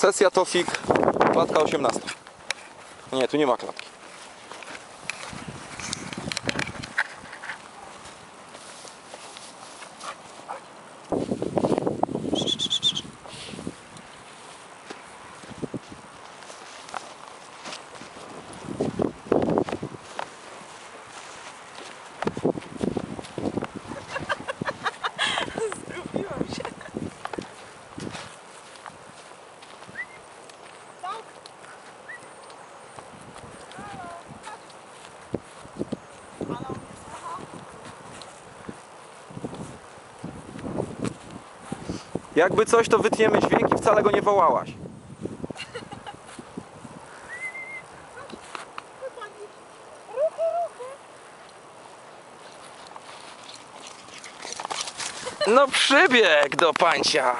Sesja Tofik, klatka 18. Nie, tu nie ma klatki. Jakby coś, to wytniemy dźwięk i wcale go nie wołałaś. No przybieg do pancia.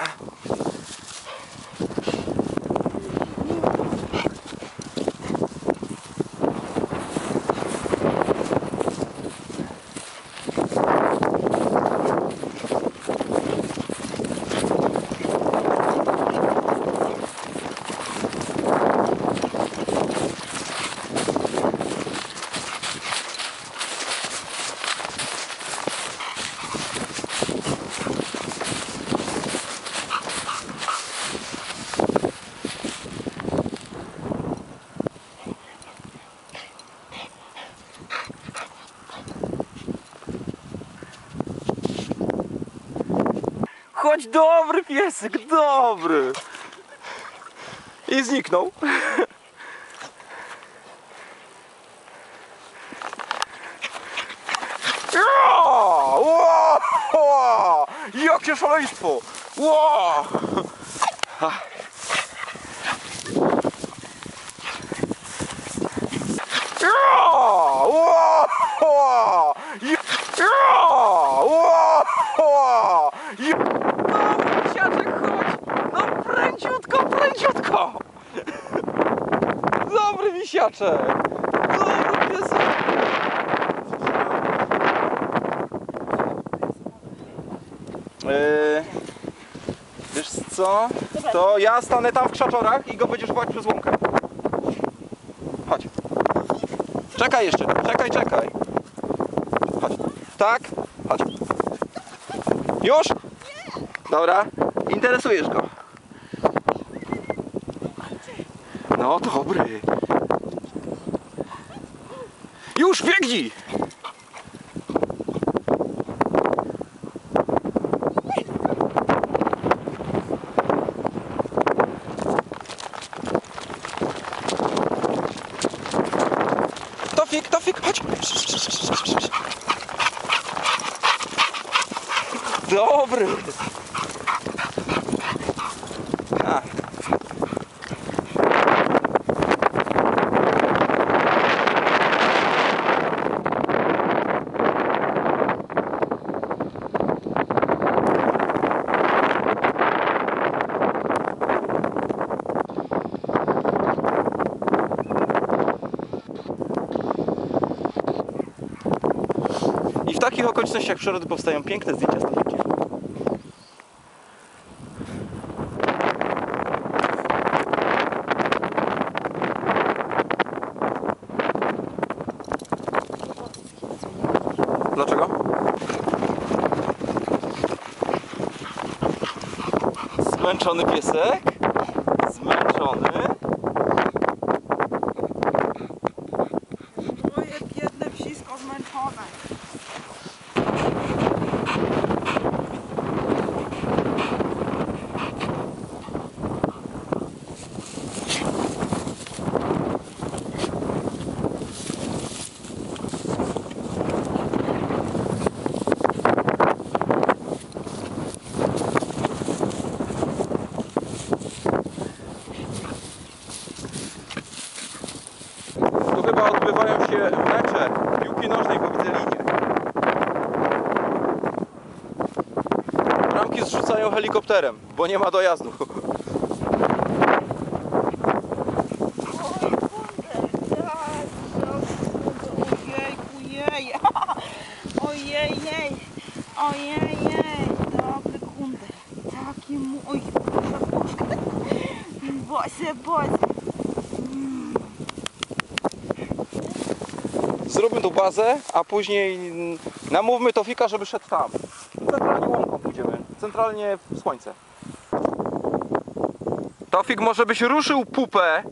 Chodź dobry piesek, dobry. I zniknął. Jakie szaleństwo! Ło! Ja! Ło! Ło! Ja! Ło! Ło! Ja! No, siaczek, chodź! No pręciutko, pręciutko! Dobry wisiaczek! Dobry piesek! Yy, wiesz co? To ja stanę tam w krzaczorach i go będziesz wołać przez łąkę. Chodź. Czekaj jeszcze, czekaj, czekaj. Chodź. Tak? Chodź. Już? Dobra. Interesujesz go. No dobry. Już biegnij! Tofik, Tofik, chodź! Dobry! A. takich okolicznościach przyrody powstają piękne zdjęcia Tofikiem. Dlaczego? Zmęczony piesek? Zmęczony? Helikopterem, bo nie ma dojazdu. Ojej, jej. Ojej, jej. Dobry kunder. Taki. Oj, się boję. Zróbmy tu bazę, a później namówmy Tofika, żeby szedł tam. Centralnie łąką pójdziemy. Centralnie w słońce. Tofik, może byś ruszył pupę